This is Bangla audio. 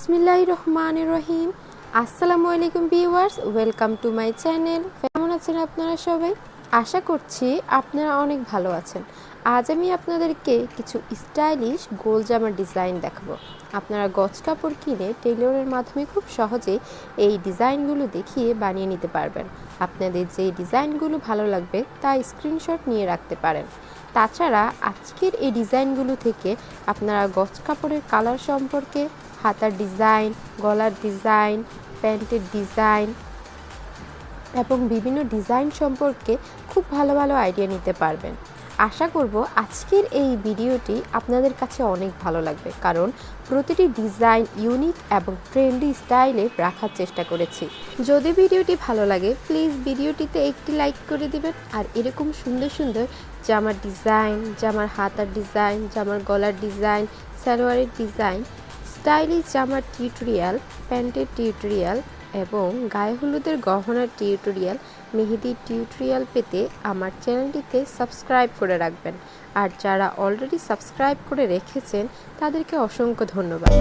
বিসমিল্লাহির রহমানির রহিম আসসালামু আলাইকুম viewers welcome to my channel. কেমন আছেন আপনারা সবাই? আশা করছি আপনারা অনেক ভালো আছেন। আজ আমি আপনাদেরকে কিছু স্টাইলিশ গোল জামার ডিজাইন দেখাবো। আপনারা গজ কাপড় কিনে টেইলরের মাধ্যমে খুব সহজে এই ডিজাইনগুলো দেখিয়ে বানিয়ে নিতে পারবেন। আপনাদের যে ডিজাইনগুলো ভালো লাগবে তা স্ক্রিনশট নিয়ে রাখতে পারেন। তাছাড়া আজকের এই ডিজাইনগুলো থেকে আপনারা গজ কাপড়ের কালার সম্পর্কে, হাতার ডিজাইন, গলার ডিজাইন, প্যান্টের ডিজাইন এবং বিভিন্ন ডিজাইন সম্পর্কে খুব ভালো ভালো আইডিয়া নিতে পারবেন। আশা করব আজকের এই ভিডিওটি আপনাদের কাছে অনেক ভালো লাগবে, কারণ প্রতিটি ডিজাইন ইউনিক এবং ট্রেন্ডি স্টাইলে রাখার চেষ্টা করেছি। যদি ভিডিওটি ভালো লাগে, প্লিজ ভিডিওটিতে একটি লাইক করে দিবেন, আর এরকম সুন্দর সুন্দর জামার ডিজাইন, জামার হাতার ডিজাইন, জামার গলার ডিজাইন, সালোয়ারের ডিজাইন, স্টাইলিশ জামার টিউটোরিয়াল, প্যান্টের টিউটোরিয়াল এবং গায়ে হলুদের গহনার টিউটোরিয়াল মেহেদির টিউটোরিয়াল পেতে আমার চ্যানেলটিতে সাবস্ক্রাইব করে রাখবেন। আর যারা অলরেডি সাবস্ক্রাইব করে রেখেছেন, তাদেরকে অসংখ্য ধন্যবাদ।